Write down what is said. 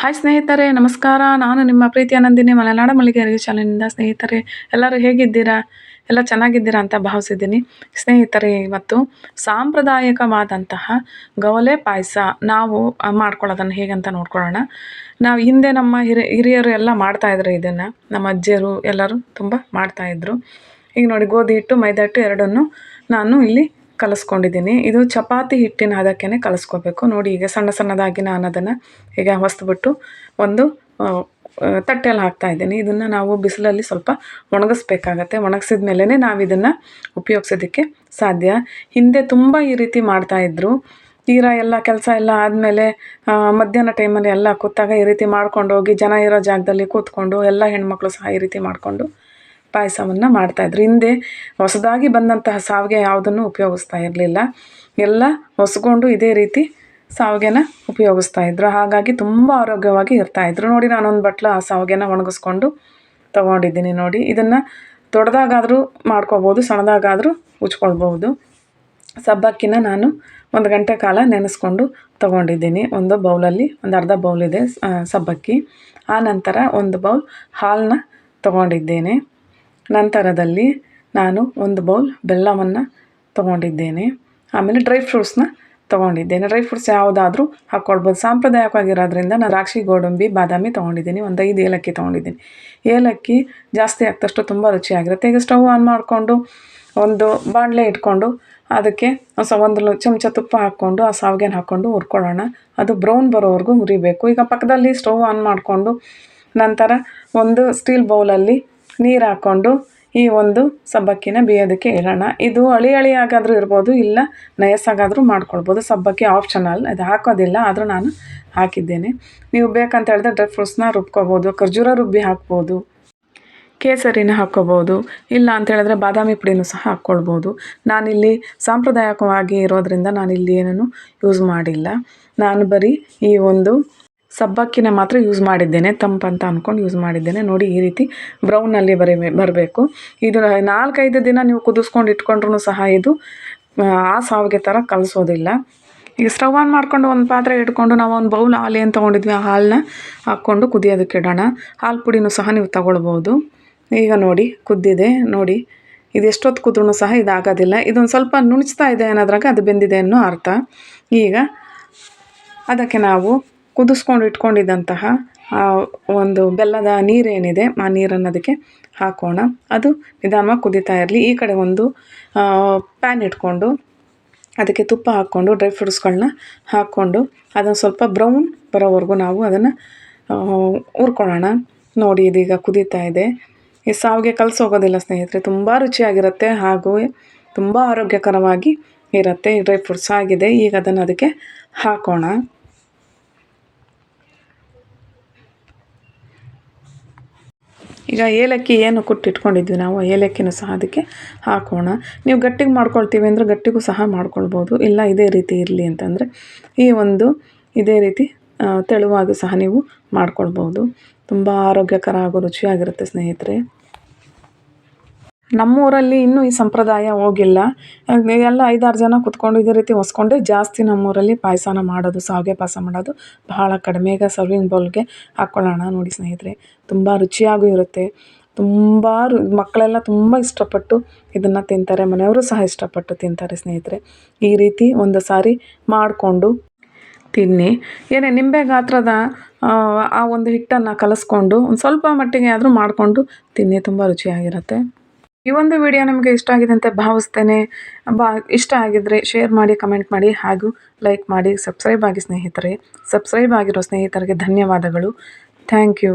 Hi ಸ್ನೇಹಿತರೆ, ನಮಸ್ಕಾರ. ನಾನು ನಿಮ್ಮ ಪ್ರೀತಿಯ ನಂದಿನಿ ಮಲೆನಾಡ ಮಲ್ಲಿಗೆ ಅಡುಗೆ ಚಾನಲಿನಿಂದ. ಸ್ನೇಹಿತರೆ, ಎಲ್ಲರೂ ಹೇಗಿದ್ದೀರಾ? ಎಲ್ಲ ಚೆನ್ನಾಗಿದ್ದೀರಾ ಅಂತ ಭಾವಿಸಿದ್ದೀನಿ. ಸ್ನೇಹಿತರೆ, ಇವತ್ತು ಸಾಂಪ್ರದಾಯಿಕವಾದಂತಹ ಗವಲೆ ಪಾಯಸ ನಾವು ಮಾಡ್ಕೊಳ್ಳೋದನ್ನು ಹೇಗಂತ ನೋಡ್ಕೊಳ್ಳೋಣ. ನಾವು ಹಿಂದೆ ನಮ್ಮ ಹಿರಿ, ಹಿರಿಯರು ಎಲ್ಲ ಮಾಡ್ತಾಯಿದ್ರು ಇದನ್ನು. ನಮ್ಮ ಅಜ್ಜಿಯರು ಎಲ್ಲರೂ ತುಂಬ ಮಾಡ್ತಾಯಿದ್ರು ಈಗ ನೋಡಿ, ಗೋಧಿ ಹಿಟ್ಟು ಮೈದಾ ಹಿಟ್ಟು ಎರಡನ್ನೂ ನಾನು ಇಲ್ಲಿ ಕಲಿಸ್ಕೊಂಡಿದ್ದೀನಿ. ಇದು ಚಪಾತಿ ಹಿಟ್ಟಿನ ಹದಕ್ಕೆ ಕಲಿಸ್ಕೋಬೇಕು. ನೋಡಿ ಈಗ ಸಣ್ಣ ಸಣ್ಣದಾಗಿ ನಾನು ಅದನ್ನು ಈಗ ಹೊಸ್ತುಬಿಟ್ಟು ಒಂದು ತಟ್ಟೆಯಲ್ಲಿ ಹಾಕ್ತಾ ಇದ್ದೀನಿ. ಇದನ್ನು ನಾವು ಬಿಸಿಲಲ್ಲಿ ಸ್ವಲ್ಪ ಒಣಗಿಸ್ಬೇಕಾಗತ್ತೆ. ಒಣಗಿಸಿದ ಮೇಲೇ ನಾವು ಇದನ್ನು ಉಪಯೋಗಿಸೋದಕ್ಕೆ ಸಾಧ್ಯ. ಹಿಂದೆ ತುಂಬ ಈ ರೀತಿ ಮಾಡ್ತಾಯಿದ್ರು ತೀರಾ ಎಲ್ಲ ಕೆಲಸ ಎಲ್ಲ ಆದಮೇಲೆ ಮಧ್ಯಾಹ್ನ ಟೈಮಲ್ಲಿ ಎಲ್ಲ ಕೂತಾಗ ಈ ರೀತಿ ಮಾಡ್ಕೊಂಡು ಹೋಗಿ ಜನ ಇರೋ ಜಾಗದಲ್ಲಿ ಕೂತ್ಕೊಂಡು ಎಲ್ಲ ಹೆಣ್ಮಕ್ಳು ಸಹ ಈ ರೀತಿ ಮಾಡಿಕೊಂಡು ಪಾಯಸವನ್ನು ಮಾಡ್ತಾಯಿದ್ರು ಹಿಂದೆ ಹೊಸದಾಗಿ ಬಂದಂತಹ ಸಾವಿಗೆ ಯಾವುದನ್ನು ಉಪಯೋಗಿಸ್ತಾ ಇರಲಿಲ್ಲ. ಎಲ್ಲ ಹೊಸ್ಕೊಂಡು ಇದೇ ರೀತಿ ಸಾವಿಗೆನ ಉಪಯೋಗಿಸ್ತಾ ಇದ್ರು. ಹಾಗಾಗಿ ತುಂಬ ಆರೋಗ್ಯವಾಗಿ ಇರ್ತಾಯಿದ್ರು ನೋಡಿ, ನಾನೊಂದು ಬಟ್ಲು ಆ ಸಾವಿಗೆನ ಒಣಗಿಸ್ಕೊಂಡು ತೊಗೊಂಡಿದ್ದೀನಿ ನೋಡಿ. ಇದನ್ನು ದೊಡ್ಡದಾಗಾದರೂ ಮಾಡ್ಕೋಬೋದು, ಸಣ್ಣದಾಗಾದರೂ ಉಚ್ಕೊಳ್ಬೋದು ಸಬ್ಬಕ್ಕಿನ ನಾನು ಒಂದು ಗಂಟೆ ಕಾಲ ನೆನೆಸ್ಕೊಂಡು ತೊಗೊಂಡಿದ್ದೀನಿ. ಒಂದು ಬೌಲಲ್ಲಿ, ಒಂದು ಅರ್ಧ ಬೌಲ್ ಇದೆ ಸಬ್ಬಕ್ಕಿ. ಆ ನಂತರ ಒಂದು ಬೌಲ್ ಹಾಲನ್ನ ತೊಗೊಂಡಿದ್ದೇನೆ. ನಂತರದಲ್ಲಿ ನಾನು ಒಂದು ಬೌಲ್ ಬೆಲ್ಲವನ್ನು ತೊಗೊಂಡಿದ್ದೇನೆ. ಆಮೇಲೆ ಡ್ರೈ ಫ್ರೂಟ್ಸ್ನ ತೊಗೊಂಡಿದ್ದೇನೆ. ಡ್ರೈ ಫ್ರೂಟ್ಸ್ ಯಾವುದಾದ್ರೂ ಹಾಕ್ಕೊಳ್ಬೋದು. ಸಾಂಪ್ರದಾಯಿಕವಾಗಿರೋದ್ರಿಂದ ನಾನು ದ್ರಾಕ್ಷಿ, ಗೋಡಂಬಿ, ಬಾದಾಮಿ ತೊಗೊಂಡಿದ್ದೀನಿ. ಒಂದು ಐದು ಏಲಕ್ಕಿ ತೊಗೊಂಡಿದ್ದೀನಿ. ಏಲಕ್ಕಿ ಜಾಸ್ತಿ ಆಗ್ತಷ್ಟು ತುಂಬ ರುಚಿಯಾಗಿರುತ್ತೆ. ಈಗ ಸ್ಟವ್ ಆನ್ ಮಾಡಿಕೊಂಡು ಒಂದು ಬಾಣಲೆ ಇಟ್ಕೊಂಡು ಅದಕ್ಕೆ ಒಂದು ಚಮಚ ತುಪ್ಪ ಹಾಕ್ಕೊಂಡು ಆ ಸಾವಿಗೆನ ಹಾಕ್ಕೊಂಡು ಹುರ್ಕೊಳ್ಳೋಣ. ಅದು ಬ್ರೌನ್ ಬರೋವರೆಗೂ ಹುರಿಬೇಕು ಈಗ ಪಕ್ಕದಲ್ಲಿ ಸ್ಟವ್ ಆನ್ ಮಾಡಿಕೊಂಡು ನಂತರ ಒಂದು ಸ್ಟೀಲ್ ಬೌಲಲ್ಲಿ ನೀರು ಹಾಕ್ಕೊಂಡು ಈ ಒಂದು ಸಬ್ಬಕ್ಕಿನ ಬೇಯೋದಕ್ಕೆ ಇಡೋಣ ಇದು ಅಳಿ ಅಳಿ ಆಗಾದರೂ ಇರ್ಬೋದು, ಇಲ್ಲ ನಯಸ್ಸಾಗಾದರೂ ಮಾಡ್ಕೊಳ್ಬೋದು. ಸಬ್ಬಕ್ಕಿ ಆಪ್ಷನಲ್ ಅದು ಹಾಕೋದಿಲ್ಲ, ಆದರೂ ನಾನು ಹಾಕಿದ್ದೇನೆ. ನೀವು ಬೇಕಂತ ಹೇಳಿದ್ರೆ ಡ್ರೈ ಫ್ರೂಟ್ಸ್ನ ರುಬ್ಕೋಬೋದು, ಖರ್ಜೂರ ರುಬ್ಬಿ ಹಾಕ್ಬೋದು, ಕೇಸರಿನ ಹಾಕ್ಕೋಬೋದು, ಇಲ್ಲ ಅಂತ ಹೇಳಿದ್ರೆ ಬಾದಾಮಿ ಪುಡಿನೂ ಸಹ ಹಾಕ್ಕೊಳ್ಬೋದು. ನಾನಿಲ್ಲಿ ಸಾಂಪ್ರದಾಯಿಕವಾಗಿ ಇರೋದರಿಂದ ನಾನಿಲ್ಲಿ ಏನನ್ನು ಯೂಸ್ ಮಾಡಿಲ್ಲ. ನಾನು ಬರೀ ಈ ಒಂದು ಸಬ್ಬಕ್ಕಿನ ಮಾತ್ರ ಯೂಸ್ ಮಾಡಿದ್ದೇನೆ ತಂಪಂತ ಅಂದ್ಕೊಂಡು ಯೂಸ್ ಮಾಡಿದ್ದೇನೆ. ನೋಡಿ ಈ ರೀತಿ ಬ್ರೌನಲ್ಲಿ ಬರೀ ಬರಬೇಕು. ಇದು ನಾಲ್ಕೈದು ದಿನ ನೀವು ಕುದಿಸ್ಕೊಂಡು ಇಟ್ಕೊಂಡ್ರೂ ಸಹ ಇದು ಆ, ಸಾವಿಗೆ ಥರ ಕಲಿಸೋದಿಲ್ಲ. ಈಗ ಸ್ಟವ್ ಆನ್ ಮಾಡ್ಕೊಂಡು ಒಂದು ಪಾತ್ರೆ ಇಟ್ಕೊಂಡು ನಾವು ಒಂದು ಬೌಲ್ ಹಾಲು ಏನು ತೊಗೊಂಡಿದ್ವಿ ಆ ಹಾಲನ್ನ ಹಾಕ್ಕೊಂಡು ಕುದಿಯೋದಕ್ಕೆ ಇಡೋಣ. ಹಾಲು ಪುಡಿನೂ ಸಹ ನೀವು ತಗೊಳ್ಬೋದು. ಈಗ ನೋಡಿ ಕುದ್ದಿದೆ. ನೋಡಿ ಇದು ಎಷ್ಟೊತ್ತು ಕುದ್ರೂ ಸಹ ಇದಾಗೋದಿಲ್ಲ. ಇದೊಂದು ಸ್ವಲ್ಪ ನುಣಿಸ್ತಾ ಇದೆ ಅನ್ನೋದ್ರಾಗ ಅದು ಬೆಂದಿದೆ ಅನ್ನೋ ಅರ್ಥ. ಈಗ ಅದಕ್ಕೆ ನಾವು ಕುದಿಸ್ಕೊಂಡು ಇಟ್ಕೊಂಡಿದ್ದಂತಹ ಒಂದು ಬೆಲ್ಲದ ನೀರೇನಿದೆ, ಆ ನೀರನ್ನು ಅದಕ್ಕೆ ಹಾಕೋಣ. ಅದು ನಿಧಾನವಾಗಿ ಕುದೀತಾ ಇರಲಿ. ಈ ಕಡೆ ಒಂದು ಪ್ಯಾನ್ ಇಟ್ಕೊಂಡು ಅದಕ್ಕೆ ತುಪ್ಪ ಹಾಕ್ಕೊಂಡು ಡ್ರೈ ಫ್ರೂಟ್ಸ್ಗಳನ್ನ ಹಾಕ್ಕೊಂಡು ಅದನ್ನು ಸ್ವಲ್ಪ ಬ್ರೌನ್ ಬರೋವರೆಗೂ ನಾವು ಅದನ್ನು ಹುರ್ಕೊಳ್ಳೋಣ. ನೋಡಿ, ಇದೀಗ ಕುದೀತಾ ಇದೆ. ಈ ಸಾವಿಗೆ ಕಲಸೋಗೋದಿಲ್ಲ ಸ್ನೇಹಿತರೆ. ತುಂಬ ರುಚಿಯಾಗಿರುತ್ತೆ ಹಾಗೂ ತುಂಬ ಆರೋಗ್ಯಕರವಾಗಿ ಇರುತ್ತೆ. ಡ್ರೈ ಫ್ರೂಟ್ಸ್ ಆಗಿದೆ. ಈಗ ಅದನ್ನು ಅದಕ್ಕೆ ಹಾಕೋಣ. ಈಗ ಏಲಕ್ಕಿ ಏನು ಕುಟ್ಟಿಟ್ಕೊಂಡಿದ್ವಿ ನಾವು ಏಲಕ್ಕಿನೂ ಸಹ ಅದಕ್ಕೆ ಹಾಕೋಣ. ನೀವು ಗಟ್ಟಿಗೆ ಮಾಡ್ಕೊಳ್ತೀವಿ ಅಂದರೆ ಗಟ್ಟಿಗೂ ಸಹ ಮಾಡ್ಕೊಳ್ಬೋದು, ಇಲ್ಲ ಇದೇ ರೀತಿ ಇರಲಿ ಅಂತಂದರೆ ಈ ಒಂದು ಇದೇ ರೀತಿ ತೆಳುವಾಗೂ ಸಹ ನೀವು ಮಾಡ್ಕೊಳ್ಬೋದು. ತುಂಬ ಆರೋಗ್ಯಕರ ಹಾಗೂ ರುಚಿಯಾಗಿರುತ್ತೆ ಸ್ನೇಹಿತರೆ. ನಮ್ಮೂರಲ್ಲಿ ಇನ್ನೂ ಈ ಸಂಪ್ರದಾಯ ಹೋಗಿಲ್ಲ. ಎಲ್ಲ ಐದಾರು ಜನ ಕುತ್ಕೊಂಡು ಇದೇ ರೀತಿ ಹೊಸ್ಕೊಂಡೆ ಜಾಸ್ತಿ ನಮ್ಮೂರಲ್ಲಿ ಪಾಯಸನ ಮಾಡೋದು ಶಾವಿಗೆ ಪಾಯಸ ಮಾಡೋದು ಬಹಳ ಕಡಿಮೆ. ಈಗ ಸರ್ವಿಂಗ್ ಬೌಲ್ಗೆ ಹಾಕ್ಕೊಳ್ಳೋಣ ನೋಡಿ ಸ್ನೇಹಿತರೆ. ತುಂಬ ರುಚಿಯಾಗೂ ಇರುತ್ತೆ. ತುಂಬ ಮಕ್ಕಳೆಲ್ಲ ತುಂಬ ಇಷ್ಟಪಟ್ಟು ಇದನ್ನು ತಿಂತಾರೆ. ಮನೆಯವರು ಸಹ ಇಷ್ಟಪಟ್ಟು ತಿಂತಾರೆ ಸ್ನೇಹಿತರೆ. ಈ ರೀತಿ ಒಂದು ಸಾರಿ ಮಾಡಿಕೊಂಡು ತಿನ್ನಿ. ಏನೇ ನಿಂಬೆ ಗಾತ್ರದ ಆ ಒಂದು ಹಿಟ್ಟನ್ನು ಕಲಿಸ್ಕೊಂಡು ಒಂದು ಸ್ವಲ್ಪ ಮಟ್ಟಿಗೆ ಆದರೂ ಮಾಡಿಕೊಂಡು ತಿನ್ನಿ. ತುಂಬ ರುಚಿಯಾಗಿರುತ್ತೆ. ಈ ಒಂದು ವಿಡಿಯೋ ನಿಮಗೆ ಇಷ್ಟ ಆಗಿದೆ ಅಂತ ಭಾವಿಸ್ತೇನೆ. ಬಾ, ಇಷ್ಟ ಆಗಿದ್ದರೆ ಶೇರ್ ಮಾಡಿ ಕಮೆಂಟ್ ಮಾಡಿ ಹಾಗೂ ಲೈಕ್ ಮಾಡಿ. ಸಬ್ಸ್ಕ್ರೈಬ್ ಆಗಿ ಸ್ನೇಹಿತರೆ. ಸಬ್ಸ್ಕ್ರೈಬ್ ಆಗಿರೋ ಸ್ನೇಹಿತರಿಗೆ ಧನ್ಯವಾದಗಳು. Thank you